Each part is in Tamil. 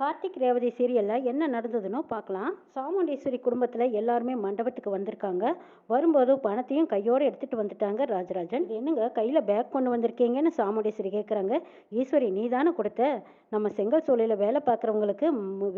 கார்த்திக் ரேவதி சீரியலில் என்ன நடந்ததுன்னு பார்க்கலாம். சாமுண்டீஸ்வரி குடும்பத்தில் எல்லாருமே மண்டபத்துக்கு வந்திருக்காங்க. வரும்போது பணத்தையும் கையோடு எடுத்துகிட்டு வந்துட்டாங்க ராஜராஜன். என்னங்க கையில் பேக் கொண்டு வந்திருக்கீங்கன்னு சாமுண்டீஸ்வரி கேட்குறாங்க ஈஸ்வரி நீ தானே கொடுத்த? நம்ம செங்கல் சூழலில் வேலை பார்க்குறவங்களுக்கு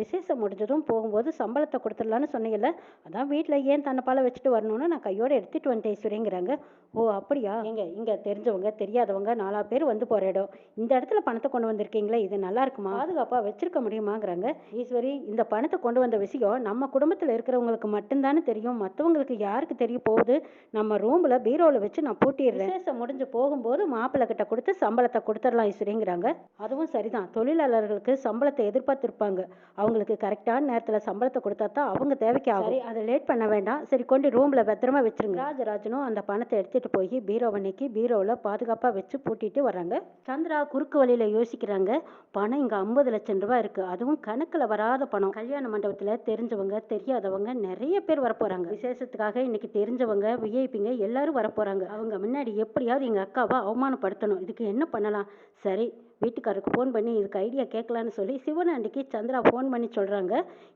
விசேஷம் முடிஞ்சதும் போகும்போது சம்பளத்தை கொடுத்துடலான்னு சொன்னீங்கல்ல அதான் வீட்டில் ஏன் தன்னைப்பால வச்சுட்டு வரணும்னு நான் கையோடு எடுத்துகிட்டு வந்துட்டேன் ஈஸ்வரிங்கிறாங்க. ஓ அப்படியா? எங்க இங்கே தெரிஞ்சவங்க தெரியாதவங்க நாலா பேர் வந்து போகிற இடம். இந்த இடத்துல பணத்தை கொண்டு வந்திருக்கீங்களே இது நல்லா இருக்குமா? பாதுகாப்பாக முடியுமா? முடியுமாங்கிறாங்க ஈஸ்வரி இந்த பணத்தை கொண்டு வந்த விஷயம் நம்ம குடும்பத்தில் இருக்கிறவங்களுக்கு மட்டும்தானே தெரியும். மற்றவங்களுக்கு யாருக்கு தெரிய போகுது? நம்ம ரூமில் பீரோவில் வச்சு நான் பூட்டிடுறேன். விசேஷம் முடிஞ்சு போகும்போது மாப்பிள்ளை கிட்ட கொடுத்து சம்பளத்தை கொடுத்துடலாம் ஈஸ்வரிங்கிறாங்க. அதுவும் சரிதான். தொழிலாளர்களுக்கு சம்பளத்தை எதிர்பார்த்திருப்பாங்க. அவங்களுக்கு கரெக்டான நேரத்தில் சம்பளத்தை கொடுத்தா தான் அவங்க தேவைக்கு ஆகும். அதை லேட் பண்ண வேண்டாம். சரி கொண்டு ரூமில் பத்திரமா வச்சிருங்க. ராஜராஜனும் அந்த பணத்தை எடுத்துட்டு போய் பீரோவை நீக்கி பீரோவில் பாதுகாப்பாக வச்சு பூட்டிட்டு வர்றாங்க. சந்திரா குறுக்கு வழியில் யோசிக்கிறாங்க. பணம் இங்கே ஐம்பது லட்சம் ரூபாய் இருக்கு. அதுவும் கணக்கில் வராத பணம். கல்யாண மண்டபத்தில் தெரிஞ்சவங்க தெரியாதவங்க நிறைய பேர் வரப்போறாங்க. விசேஷத்துக்காக இன்னைக்கு தெரிஞ்சவங்க விஐபிங்க எல்லாரும் வரப்போறாங்க. அவங்க முன்னாடி எப்படியாவது எங்கள் அக்காவை அவமானப்படுத்தணும். இதுக்கு என்ன பண்ணலாம்? சரி வீட்டுக்காரருக்கு ஃபோன் பண்ணி இதுக்கு ஐடியா கேட்கலான்னு சொல்லி சிவனாண்டிக்கு சந்திரா ஃபோன் பண்ணி சொல்கிறாங்க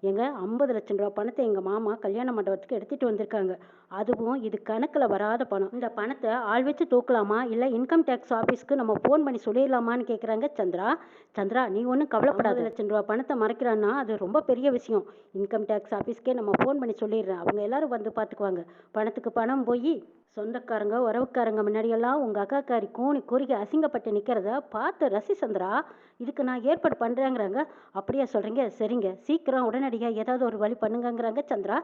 எங்க ஐம்பது லட்சம் ரூபா பணத்தை எங்கள் மாமா கல்யாண மண்டபத்துக்கு எடுத்துகிட்டு வந்திருக்காங்க. அதுவும் இது கணக்கில் வராத பணம். இந்த பணத்தை ஆள் வச்சு தூக்கலாமா? இல்லை இன்கம் டேக்ஸ் ஆஃபீஸ்க்கு நம்ம ஃபோன் பண்ணி சொல்லிடலாமான்னு கேட்குறாங்க சந்திரா. சந்திரா நீ ஒன்றும் கவலைப்படாத. லட்சம் ரூபா பணத்தை மறைக்கிறான்னா அது ரொம்ப பெரிய விஷயம். இன்கம் டேக்ஸ் ஆஃபீஸ்க்கே நம்ம ஃபோன் பண்ணி சொல்லிடுறேன். அவங்க எல்லாரும் வந்து பார்த்துக்குவாங்க பணத்துக்கு பணம் போய் சொந்தக்காரங்க உறவுக்காரங்க முன்னாடியெல்லாம் உங்கள் அக்காக்காரி கூனி குறுகி அசிங்கப்பட்டு நிற்கிறத பார்த்து ரசி சந்திரா இதுக்கு நான் ஏற்பாடு பண்ணுறேங்கிறாங்க அப்படியா சொல்கிறீங்க சரிங்க. சீக்கிரம் உடனடியாக ஏதாவது ஒரு வழி பண்ணுங்கங்கிறாங்க சந்திரா.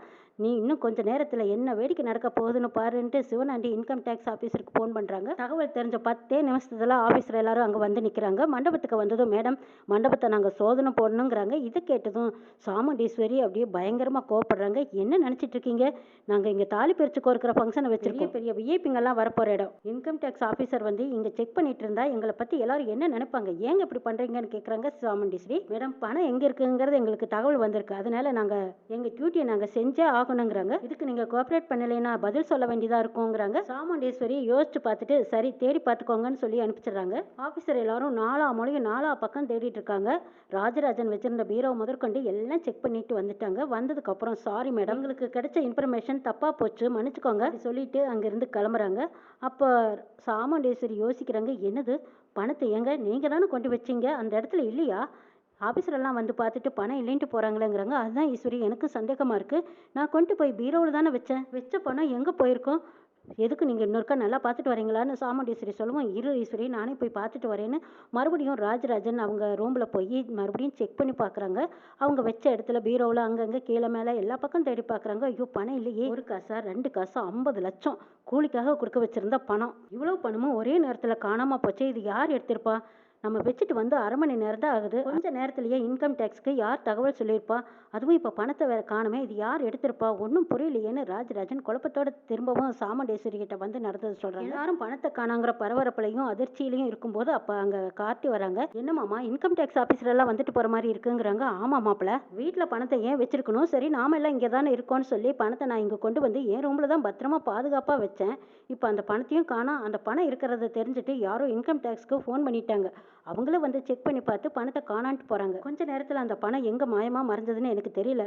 நீ இன்னும் கொஞ்ச நேரத்தில் என்ன வேடிக்கை நடக்க போகுதுன்னு பாருன்ட்டு சிவனாண்டி இன்கம் டேக்ஸ் ஆஃபீஸருக்கு ஃபோன் பண்ணுறாங்க தகவல் தெரிஞ்ச பத்தே நிமிஷத்துல ஆஃபீஸர் எல்லாரும் அங்கே வந்து நிற்கிறாங்க மண்டபத்துக்கு வந்ததும் மேடம் மண்டபத்தை நாங்கள் சோதனை போடணுங்கிறாங்க. இதை கேட்டதும் சாமுண்டீஸ்வரி அப்படியே பயங்கரமாக கோவப்படுறாங்க. என்ன நினச்சிட்டு இருக்கீங்க? நாங்கள் இங்கே தாலி பிரிச்சு கோர்க்கிற ஃபங்க்ஷனை வச்சிருக்கோம். பெரிய விஐபிங்கெல்லாம் வரப்போகிற இடம். இன்கம் டேக்ஸ் ஆஃபீஸர் வந்து இங்கே செக் பண்ணிட்டு இருந்தா எங்களை பற்றி எல்லாரும் என்ன நினைப்பாங்க? ஏங்க இப்படி பண்ணுறீங்கன்னு கேட்குறாங்க சாமுண்டீஸ்வரி மேடம் பணம் எங்கே இருக்குங்கிறது எங்களுக்கு தகவல் வந்திருக்கு. அதனால நாங்கள் எங்கள் டியூட்டியை நாங்கள் செஞ்சே ஆகணுங்கிறாங்க. இதுக்கு நீங்கள் கோஆப்ரேட் பண்ணலைன்னா பதில் சொல்ல வேண்டியதாக இருக்குங்கிறாங்க. சாமுண்டீஸ்வரி யோசிச்சு பார்த்துட்டு சரி தேடி பார்த்துக்கோங்கன்னு சொல்லி அனுப்பிச்சிடுறாங்க. ஆஃபீஸர் எல்லாரும் நாலா மொழியும் நாலா பக்கம் தேடிட்டு இருக்காங்க. ராஜராஜன் வச்சிருந்த பீரோ முதற்கொண்டு எல்லாம் செக் பண்ணிட்டு வந்துட்டாங்க. வந்ததுக்கு அப்புறம் சாரி மேடம். உங்களுக்கு கிடைச்ச இன்ஃபர்மேஷன் தப்பாக போச்சு. மன்னிச்சுக்கோங்க. சொல்லிட்டு அங்கே அங்கேருந்து கிளம்புறாங்க. அப்போ சாமுண்டேஸ்வரி யோசிக்கிறாங்க என்னது? பணத்தை எங்க நீங்கள் தானே கொண்டு வச்சீங்க? அந்த இடத்துல இல்லையா? ஆஃபீஸர் எல்லாம் வந்து பார்த்துட்டு பணம் இல்லைன்ட்டு போகிறாங்களேங்கிறாங்க அதுதான் ஈஸ்வரி எனக்கு சந்தேகமாக இருக்குது நான் கொண்டு போய் பீரோவில் தானே வச்சேன். வச்ச பணம் எங்கே போயிருக்கோம்? எதுக்கு நீங்கள் இன்னொருக்கா நல்லா பார்த்துட்டு வரீங்களான்னு சாமுண்டீஸ்வரி சொல்லுவோம். இரு ஈஸ்வரி நானே போய் பார்த்துட்டு வரேன்னு மறுபடியும் ராஜராஜன் அவங்க ரூமில் போய் மறுபடியும் செக் பண்ணி பார்க்குறாங்க. அவங்க வச்ச இடத்துல பீரோவில் அங்கங்கே கீழே மேலே எல்லா பக்கம் தேடி பார்க்குறாங்க. ஐயோ பணம் இல்லையே. ஒரு காசா ரெண்டு காசா ஐம்பது லட்சம். கூலிக்காக கொடுக்க வச்சுருந்த பணம். இவ்வளோ பணமும் ஒரே நேரத்தில் காணாமல் போச்சு. இது யார் எடுத்திருப்பா? நம்ம வச்சுட்டு வந்து அரை மணி நேரம் தான் ஆகுது. கொஞ்ச நேரத்திலேயே இன்கம் டேக்ஸ்க்கு யார் தகவல் சொல்லியிருப்பா? அதுவும் இப்போ பணத்தை வேற காணுமே இது யார் எடுத்திருப்பா? ஒன்றும் புரியலையேன்னு ராஜராஜன் குழப்பத்தோட திரும்பவும் சாமுண்டேஸ்வரி கிட்ட வந்து நடந்தது சொல்றாங்க. எல்லாரும் பணத்தை காணாங்கிற பரபரப்புலையும் அதிர்ச்சியிலையும் இருக்கும்போது அப்போ அங்கே காட்டி வராங்க. என்னமாமா இன்கம் டேக்ஸ் ஆஃபீஸர் எல்லாம் வந்துட்டு போற மாதிரி இருக்குங்கிறாங்க? ஆமா மாப்பிள வீட்டில் பணத்தை ஏன் வச்சிருக்கணும்? சரி நாம எல்லாம் இங்கே தானே இருக்கோம்னு சொல்லி பணத்தை நான் இங்கே கொண்டு வந்து என் ரூமில் தான் பத்திரமா பாதுகாப்பாக வச்சேன். இப்போ அந்த பணத்தையும் காணோம் அந்த பணம் இருக்கிறத தெரிஞ்சுட்டு யாரோ இன்கம் டேக்ஸ்க்கு ஃபோன் பண்ணிட்டாங்க. அவங்களும் வந்து செக் பண்ணி பார்த்து பணத்தை காணான்ட்டு போகிறாங்க கொஞ்ச நேரத்தில் அந்த பணம் எங்கே மாயமாக மறைஞ்சதுன்னு எனக்கு தெரியல.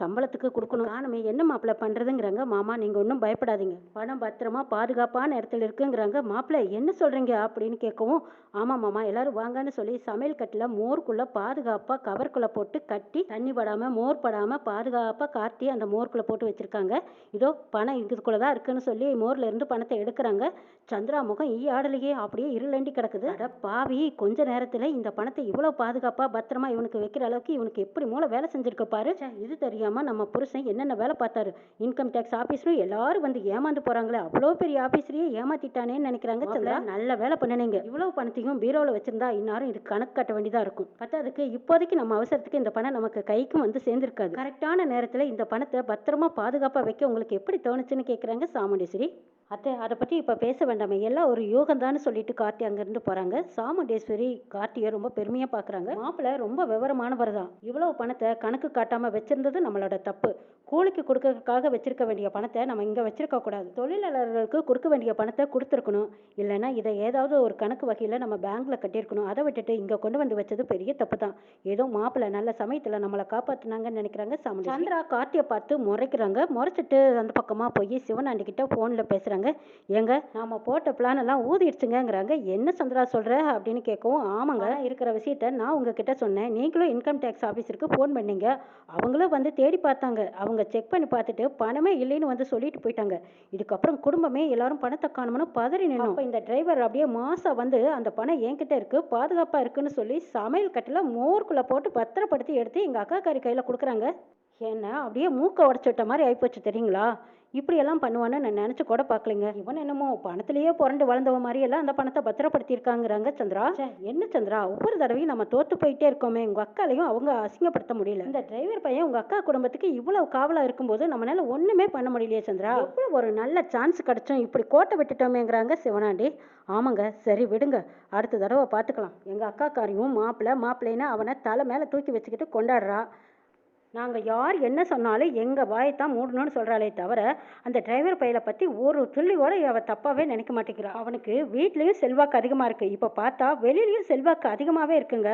சம்பளத்துக்கு கொடுக்கணும். காணுமே என்ன மாப்பிள்ளை பண்ணுறதுங்கிறாங்க மாமா நீங்கள் ஒன்றும் பயப்படாதீங்க. பணம் பத்திரமா பாதுகாப்பான இடத்துல இருக்குங்கிறாங்க. மாப்பிள்ளை என்ன சொல்கிறீங்க அப்படின்னு கேட்கவும் ஆமாம் மாமா எல்லாரும் வாங்கன்னு சொல்லி சமையல் கட்டில் மோர்க்குள்ளே பாதுகாப்பாக கவர்க்குள்ளே போட்டு கட்டி தண்ணி படாமல் மோர் படாமல் பாதுகாப்பாக காட்டி அந்த மோர்க்குள்ளே போட்டு வச்சுருக்காங்க. இதோ பணம் இதுக்குள்ளே தான் இருக்குன்னு சொல்லி மோர்லேருந்து பணத்தை எடுக்கிறாங்க. சந்திரா முகம் ஈ ஆடலையே அப்படியே இருளண்டி கிடக்குது. அட பாவி கொஞ்ச நேரத்தில் இந்த பணத்தை இவ்வளோ பாதுகாப்பாக பத்திரமா இவனுக்கு வைக்கிற அளவுக்கு இவனுக்கு எப்படி மூளை வேலை செஞ்சுருக்க பாரு. இது தெரியும் நம்ம புருஷன் என்னென்ன வேலை பார்த்தாரு? இன்கம் டேக்ஸ் ஆஃபீஸரும் எல்லாரும் வந்து ஏமாந்து போறாங்களே. அவ்வளோ பெரிய ஆஃபீஸரையே ஏமாத்திட்டானேன்னு நினைக்கிறாங்க சந்திரா நல்ல வேலை பண்ணுனீங்க. இவ்வளவு பணத்தையும் பீரோவில் வச்சிருந்தா இந்நேரம் இது கணக்கு கட்ட வேண்டியதா இருக்கும். பத்தாதுக்கு இப்போதைக்கு நம்ம அவசரத்துக்கு இந்த பணம் நமக்கு கைக்கும் வந்து சேர்ந்திருக்காது. கரெக்டான நேரத்தில் இந்த பணத்தை பத்திரமா பாதுகாப்பாக வைக்க உங்களுக்கு எப்படி தோணுச்சுன்னு கேட்குறாங்க சாமுண்டீஸ்வரி. அத்தை அதை பற்றி இப்போ பேச வேண்டாமே. எல்லாம் ஒரு யோகம்தான்னு சொல்லிட்டு கார்த்தி அங்கேருந்து போகிறாங்க சாமுண்டேஸ்வரி கார்த்தியை ரொம்ப பெருமையாக பார்க்குறாங்க மாப்பிள்ளை ரொம்ப விவரமானவர் தான் இவ்வளவு பணத்தை கணக்கு காட்டாமல் வச்சிருந்தது நம்ம நம்மளோட தப்பு. கூலிக்கு கொடுக்கறதுக்காக வச்சிருக்க வேண்டிய பணத்தை நம்ம இங்கே வச்சிருக்க கூடாது. தொழிலாளர்களுக்கு கொடுக்க வேண்டிய பணத்தை கொடுத்துருக்கணும். இல்லைன்னா இதை ஏதாவது ஒரு கணக்கு வகையில் நம்ம பேங்க்ல கட்டியிருக்கணும். அதை விட்டுட்டு இங்கே கொண்டு வந்து வச்சது பெரிய தப்பு தான் ஏதோ மாப்பிள்ளை நல்ல சமயத்தில் நம்மளை காப்பாத்துனாங்கன்னு நினைக்கிறாங்க சாமுண்டி சந்திரா கார்த்தியை பார்த்து முறைக்கிறாங்க. முறைச்சிட்டு அந்த பக்கமாக போய் சிவனாண்டி கிட்ட ஃபோனில் பேசுகிறாங்க ஏங்க நாம போட்ட பிளான் எல்லாம் ஊதிடுச்சுங்கங்கிறாங்க. என்ன சந்திரா சொல்கிற அப்படின்னு கேட்கவும் ஆமாங்க இருக்கிற விஷயத்த நான் உங்ககிட்ட சொன்னேன். நீங்களும் இன்கம் டேக்ஸ் ஆஃபீஸருக்கு ஃபோன் பண்ணீங்க. அவங்களும் வந்து தேடி பார்த்தாங்க. அவங்க செக் பண்ணி பார்த்துட்டு பணமே இல்லைன்னு வந்து சொல்லிட்டு போயிட்டாங்க. இதுக்கப்புறம் குடும்பமே எல்லாரும் பணத்தை காணும்னு பதறி நின்னோம். அப்ப இந்த டிரைவர் அப்படியே மாசா வந்து அந்த பணம் என்கிட்ட இருக்கு பாதுகாப்பா இருக்குன்னு சொல்லி சமையல் கட்டில் மோர்க்குள்ள போட்டு பத்திரப்படுத்தி எடுத்து எங்க அக்கா காரி கையில கொடுக்குறாங்க. என்ன? அப்படியே மூக்க உடச்சு விட்ட மாதிரி ஆயிப்போச்சு தெரியுங்களா? இப்படியெல்லாம் பண்ணுவான்னு நான் நினச்சி கூட பார்க்கலைங்க. இவன் என்னமோ பணத்திலேயே புரண்டு வளர்ந்தவ மாதிரி எல்லாம் அந்த பணத்தை பத்திரப்படுத்தியிருக்காங்கிறாங்க சந்திரா. என்ன சந்திரா? ஒவ்வொரு தடவையும் நம்ம தோத்து போயிட்டே இருக்கோமே. உங்க அக்காலையும் அவங்க அசிங்கப்படுத்த முடியல. இந்த டிரைவர் பையன் உங்க அக்கா குடும்பத்துக்கு இவ்வளவு காவலா இருக்கும்போது நம்மளால ஒண்ணுமே பண்ண முடியலையே சந்திரா. எவ்வளவு ஒரு நல்ல சான்ஸ் கிடைச்சோம் இப்படி கோட்டை விட்டுட்டோமேங்கிறாங்க சிவனாண்டி. ஆமாங்க சரி விடுங்க. அடுத்த தடவை பார்த்துக்கலாம். எங்க அக்காக்காரியும் மாப்பிள்ளை மாப்பிள்ளைன்னு அவனை தலை மேல தூக்கி வச்சுக்கிட்டு கொண்டாடுறா. நாங்கள் யார் என்ன சொன்னாலும் எங்கள் வாயைத்தான் மூடணும்னு சொல்கிறாளே தவிர அந்த டிரைவர் பையலை பற்றி ஒரு துள்ளி கூட அவள் தப்பாகவே நினைக்க மாட்டேங்கிறா. அவனுக்கு வீட்லேயும் செல்வாக்கு அதிகமாக இருக்குது இப்போ பார்த்தா வெளியிலையும் செல்வாக்கு அதிகமாகவே இருக்குங்க.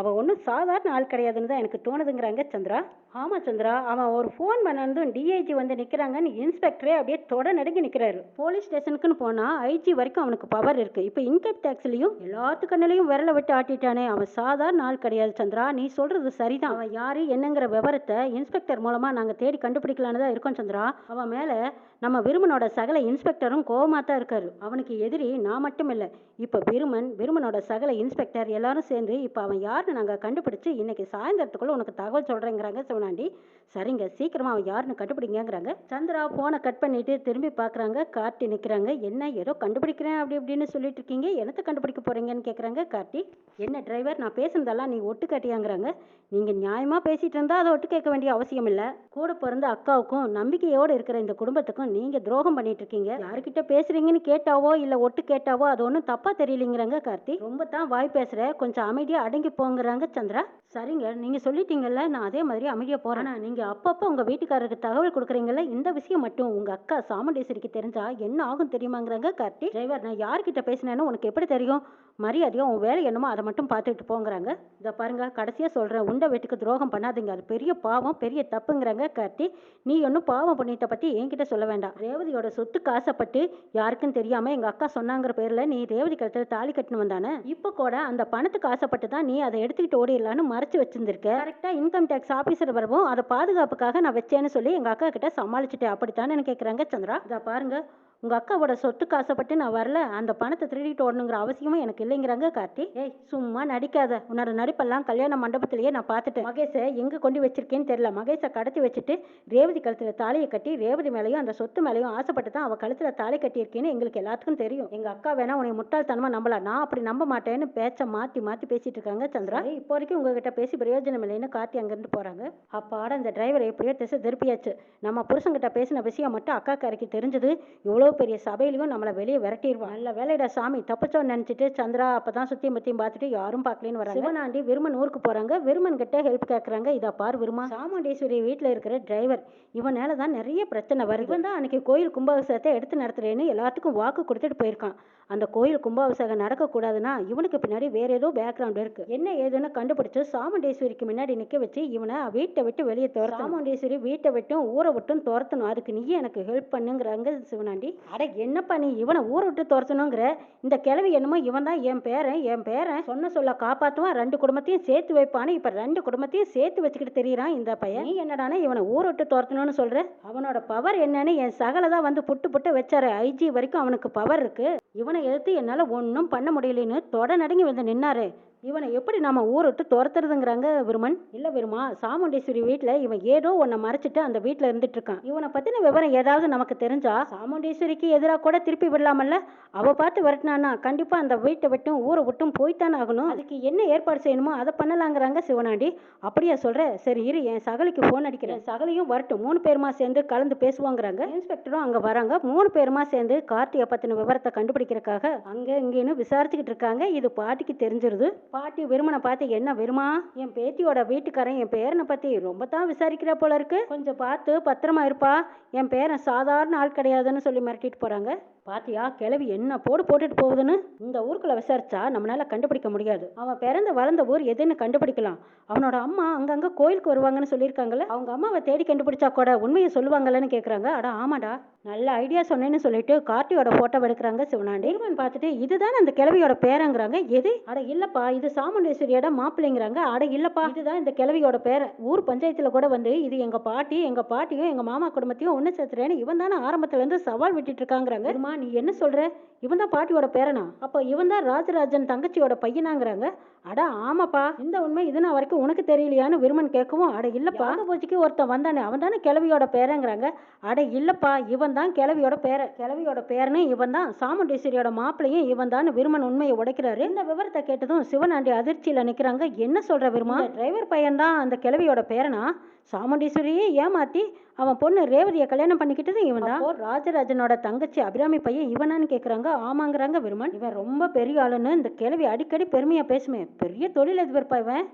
அவள் ஒன்றும் சாதாரண ஆள் கிடையாதுன்னு தான் எனக்கு தோணுதுங்கிறாங்க சந்திரா. ஆமாம் சந்திரா அவன் ஒரு ஃபோன் பண்ணதும் டிஐஜி வந்து நிற்கிறாங்கன்னு இன்ஸ்பெக்டரே அப்படியே தொட நடுங்கி நிற்கிறாரு போலீஸ் ஸ்டேஷனுக்குன்னு போனால் ஐஜி வரைக்கும் அவனுக்கு பவர் இருக்குது இப்போ இன்கம் டேக்ஸ்லையும் எல்லாத்து கண்ணிலையும் விரல விட்டு ஆட்டிட்டானே. அவன் சாதாரண ஆள் கிடையாது சந்திரா. நீ சொல்கிறது சரிதான். அவன் யார் என்னங்கிற விவரத்தை இன்ஸ்பெக்டர் மூலமாக நாங்கள் தேடி கண்டுபிடிக்கலான்னு தான் இருக்கோம் சந்திரா. அவன் மேலே நம்ம விருமனோட சகல இன்ஸ்பெக்டரும் கோவமாக தான் இருக்காரு. அவனுக்கு எதிரி நான் மட்டும் இல்லை. இப்போ விருமன் விருமனோட சகல இன்ஸ்பெக்டர் எல்லாரும் சேர்ந்து இப்போ அவன் யாருன்னு நாங்கள் கண்டுபிடிச்சு இன்னைக்கு சாயந்தரத்துக்குள்ள உனக்கு தகவல் சொல்கிறேங்கிறாங்க சிவனாண்டி. சரிங்க சீக்கிரமா அவன் யாருன்னு கண்டுபிடிங்கிறாங்க சந்திரா ஃபோனை கட் பண்ணிட்டு திரும்பி பார்க்குறாங்க கார்த்தி நிற்கிறாங்க என்ன ஏதோ கண்டுபிடிக்கிறேன் அப்படி இப்படின்னு சொல்லிட்டு இருக்கீங்க. என்னத்தை கண்டுபிடிக்க போறீங்கன்னு கேட்குறாங்க கார்த்தி. என்ன டிரைவர் நான் பேசுனதெல்லாம் நீ ஒட்டுக்காட்டியாங்கிறாங்க. நீங்கள் நியாயமாக பேசிட்டு இருந்தால் அதை ஒட்டு கேட்க வேண்டிய அவசியம் இல்லை. கூட பிறந்த அக்காவுக்கும் நம்பிக்கையோடு இருக்கிற இந்த குடும்பத்துக்கும் நீங்கள் துரோகம் பண்ணிட்டு இருக்கீங்க. யாருக்கிட்ட பேசுறீங்கன்னு கேட்டாவோ இல்லை ஒட்டு கேட்டாவோ அது ஒன்றும் தப்பாக தெரியலங்கிறாங்க கார்த்தி. ரொம்ப தான் வாய் பேசுகிற கொஞ்சம் அமைதியாக அடங்கி போங்கிறாங்க சந்திரா. சரிங்க நீங்கள் சொல்லிட்டீங்கல்ல நான் அதே மாதிரி அமைதியாக போகிறேன் நீங்கள் அப்பப்போ உங்கள் வீட்டுக்காரருக்கு தகவல் கொடுக்குறீங்கல்ல இந்த விஷயம் மட்டும் உங்கள் அக்கா சாமுண்டேஸ்வரிக்கு தெரிஞ்சா என்ன ஆகும் தெரியுமாங்கிறாங்க கார்த்தி? டிரைவர் நான் யார்கிட்ட பேசினேன்னு உனக்கு எப்படி தெரியும்? மரியாதையாக உன் வேலை என்னமோ அதை மட்டும் பார்த்துட்டு போங்கிறாங்க. இதை பாருங்க கடைசியாக சொல்கிறேன் உண்டை வீட்டுக்கு துரோகம் பண்ணாதீங்க. அது பெரிய பாவம் பெரிய தப்புங்கிறாங்க கார்த்தி. நீ ஒன்றும் பாவம் புண்ணியத்தை பற்றி என்கிட்ட சொல்ல வேண்டாம். ரேவதியோட சொத்துக்கு ஆசைப்பட்டு யாருக்கும் தெரியாமல் எங்கள் அக்கா சொன்னாங்கிற பேரில் நீ ரேவதி கழுத்தில் தாலி கட்டணும் வந்தானே? இப்போ கூட அந்த பணத்துக்கு ஆசைப்பட்டு தான் நீ அதை எடுத்துக்கிட்டு ஓடிடலான்னு மறைச்சு வச்சிருந்திருக்க. கரெக்டாக இன்கம் டேக்ஸ் ஆஃபீஸர் வரவும் அதை பாதுகாப்புக்காக நான் வச்சேன்னு சொல்லி எங்கள் அக்கா கிட்ட சமாளிச்சுட்டேன். அப்படித்தானே கேட்குறாங்க சந்திரா. இதை பாருங்கள் உங்கள் அக்காவோட சொத்துக்கு ஆசைப்பட்டு நான் வரல அந்த பணத்தை திருடிட்டு ஓடணுங்கிற அவசியமும் எனக்கு இல்லைங்கிறாங்க கார்த்தி. ஏய் சும்மா நடிக்காத. உன்னோட நடிப்பெல்லாம் கல்யாண மண்டபத்திலேயே நான் பார்த்துட்டேன். மகேஷை எங்கே கொண்டு வச்சிருக்கேன்னு தெரியல. மகேஷை கடத்தி வச்சுட்டு ரேவதி கழுத்தில் தாலியை கட்டி ரேவதி மேலேயும் அந்த சொத்து மேலேயும் ஆசைப்பட்டு தான் அவள் கழுத்தில் தாலி கட்டியிருக்கேன்னு எங்களுக்கு எல்லாத்துக்கும் தெரியும். எங்கள் அக்கா வேணா உன்னை முட்டாள்தனமாக நம்பலாம் நான் அப்படி நம்ப மாட்டேன்னு பேச்சை மாற்றி மாற்றி பேசிட்டு இருக்காங்க சந்திரா. இப்போ வரைக்கும் உங்ககிட்ட பேசி பிரயோஜனம் இல்லைன்னு கார்த்தி அங்கேருந்து போகிறாங்க அப்பாட அந்த டிரைவர் எப்படியோ திசை திருப்பியாச்சு. நம்ம புருஷங்கிட்ட பேசின விஷயம் மட்டும் அக்கா கரைக்கு தெரிஞ்சது. இவ்வளோ பெரிய சபையிலையும் நம்மளை வெளியே விரட்டிடுவான் நல்ல வேலைடா சாமி தப்பிச்சோன்னு நினச்சிட்டு சந்திரா அப்பதான் சுத்தியும் முத்தியும் பார்த்துட்டு யாரும் பார்க்கலன்னு வராங்க. சிவனாண்டி விருமன் ஊருக்கு போறாங்க. விருமன் கிட்ட ஹெல்ப் கேட்குறாங்க இதா பார் விருமா. சாமுண்டீஸ்வரி வீட்டில் இருக்கிற டிரைவர் இவனால தான் நிறைய பிரச்சனை வருது. இவன் தான் அன்னைக்கு கோயில் கும்பாபிஷேகத்தை எடுத்து நடத்துறேன்னு எல்லாத்துக்கும் வாக்கு கொடுத்துட்டு போயிருக்கான். அந்த கோயில் கும்பாபிஷேகம் நடக்கக்கூடாதுன்னா இவனுக்கு பின்னாடி வேற ஏதோ பேக்ரவுண்ட் இருக்கு. என்ன ஏதுன்னு கண்டுபிடிச்சு சாமுண்டேஸ்வரிக்கு முன்னாடி நிக்க வச்சு இவனை வீட்டை விட்டு வெளியே துர சாமுண்டேஸ்வரி வீட்டை விட்டும் ஊரை விட்டும் துரத்தணும். அதுக்கு நீயே எனக்கு ஹெல்ப் பண்ணுங்கிறாங்க சிவனாண்டி. அட என்னப்பா நீ இவனை ஊரை விட்டு துரத்தணுங்கிற? இந்த கிழவி என்னமோ இவன் தான் என் பேரன் என் பேரன். சொன்ன சொல்ல காப்பாற்றுவான் ரெண்டு குடும்பத்தையும் சேர்த்து வைப்பான்னு இப்போ ரெண்டு குடும்பத்தையும் சேர்த்து வச்சுக்கிட்டு தெரியறான் இந்த பையன். நீ என்னடானா இவனை ஊரை விட்டு துரத்தணும்னு சொல்ற? அவனோட பவர் என்னன்னு என் சகல தான் வந்து புட்டு புட்டு வச்சாரு. ஐஜி வரைக்கும் அவனுக்கு பவர் இருக்கு. இவனை எதிர்த்து என்னால் ஒன்றும் பண்ண முடியலன்னு தொட நடுங்கி வந்து நின்னாரு. இவனை எப்படி நாம ஊரை விட்டு துரத்துறதுங்கிறாங்க விருமன் இல்ல விருமா சாமுண்டேஸ்வரி வீட்டில் இவன் ஏதோ ஒன்ன மறைச்சிட்டு அந்த வீட்டில் இருந்துட்டு இருக்கான். இவனை பத்தின விவரம் ஏதாவது நமக்கு தெரிஞ்சா சாமுண்டேஸ்வரிக்கு எதிராக கூட திருப்பி விடலாமல்ல? அவ பார்த்து விரட்டினானா கண்டிப்பா அந்த வீட்டை விட்டும் ஊரை விட்டும் போய்த்தானே ஆகணும். அதுக்கு என்ன ஏற்பாடு செய்யணுமோ அதை பண்ணலாங்கிறாங்க சிவனாண்டி. அப்படியா சொல்ற? சரி இரு என் சகலிக்கு ஃபோன் அடிக்கிறேன். சகலையும் வரட்டும். மூணு பேருமா சேர்ந்து கலந்து பேசுவாங்கிறாங்க. இன்ஸ்பெக்டரும் அங்க வராங்க. மூணு பேருமா சேர்ந்து கார்த்திகை பத்தின விவரத்தை கண்டுபிடிக்கிறதுக்காக அங்க இங்கேன்னு விசாரிச்சுக்கிட்டு இருக்காங்க. இது பாட்டிக்கு தெரிஞ்சிருது. பாட்டி வெறுமனை பார்த்து என்ன விருமா என் பேத்தியோட வீட்டுக்காரன் என் பேரனை பத்தி ரொம்ப தான் விசாரிக்கிற போல இருக்கு. கொஞ்சம் பார்த்து பத்திரமா இருப்பா. என் பேரன் சாதாரண ஆள் கிடையாதுன்னு சொல்லி மிரட்டிட்டு போறாங்க. பாத்தியா கிழவி என்ன போடு போட்டுட்டு போகுதுன்னு? இந்த ஊருக்குள்ள விசாரிச்சா நம்மளால கண்டுபிடிக்க முடியாது. அவன் பிறந்து வளர்ந்த ஊர் எதுன்னு கண்டுபிடிக்கலாம். அவனோட அம்மா அங்கங்க கோயிலுக்கு வருவாங்கன்னு சொல்லியிருக்காங்கல்ல? அவங்க அம்மாவை தேடி கண்டுபிடிச்சா கூட உண்மையை சொல்லுவாங்கல்லன்னு கேட்குறாங்க அட ஆமாடா. நல்ல ஐடியா சொன்னேன்னு சொல்லிட்டு கார்த்தியோட போட்டோ எடுக்கிறாங்க சிவனாண்டி. இவன் பார்த்துட்டு இதுதான் அந்த கிழவியோட பேரங்கிறாங்க. எது? அட இல்லப்பா. இது சாமுண்டேஸ்வரியோட மாப்பிள்ளைங்கிறாங்க. அட இல்லப்பா. இதுதான் இந்த கிழவியோட பேர ஊர் பஞ்சாயத்துல கூட வந்து இது எங்க பாட்டி எங்க பாட்டியும் எங்க மாமா குடும்பத்தையும் ஒன்று சேர்த்துறேன்னு இவன் தானே ஆரம்பத்துல இருந்து சவால் விட்டுட்டு இருக்காங்கிறாங்க. நீ என்ன சொல்ற? இவன் தான் பாட்டியோட பேரனா? அப்போ இவன் தான் ராஜராஜன் தங்கச்சியோட பையனாங்கிறாங்க? அட ஆமாப்பா. இந்த உண்மை இது நான் வரைக்கும் உனக்கு தெரியலையான்னு விருமன் கேட்கவும் அட இல்லப்பா. பூஜைக்கு ஒருத்தன் வந்தானே அவன் தானே கிழவியோட பேரங்கிறாங்க. அட இல்லப்பா இவன் தான் கிழவியோட பேர கிழவியோட பேரனே இவன் தான் சாமுண்டேஸ்வரியோட மாப்பிள்ளையும் இவன் தான் விருமன் உண்மையை உடைக்கிறாரு. இந்த விவரத்தை கேட்டதும் சிவனாண்டி அதிர்ச்சியில நிக்கிறாங்க. என்ன சொல்ற விருமா? டிரைவர் பையன் தான் அந்த கிழவியோட பேரனா? சாமுண்டீஸ்வரியே ஏமாத்தி அவன் பொண்ணு ரேவதியை கல்யாணம் பண்ணிக்கிட்டது இவன் தான் ராஜராஜனோட தங்கச்சி அபிராமி பையன் இவனான்னு கேட்குறாங்க ஆமாங்கிறாங்க விருமன். இவன் ரொம்ப பெரிய ஆளுன்னு இந்த கிழவி அடிக்கடி பெருமையாக பேசுமே. பெரிய தொழிலதிபர் பா இவன்.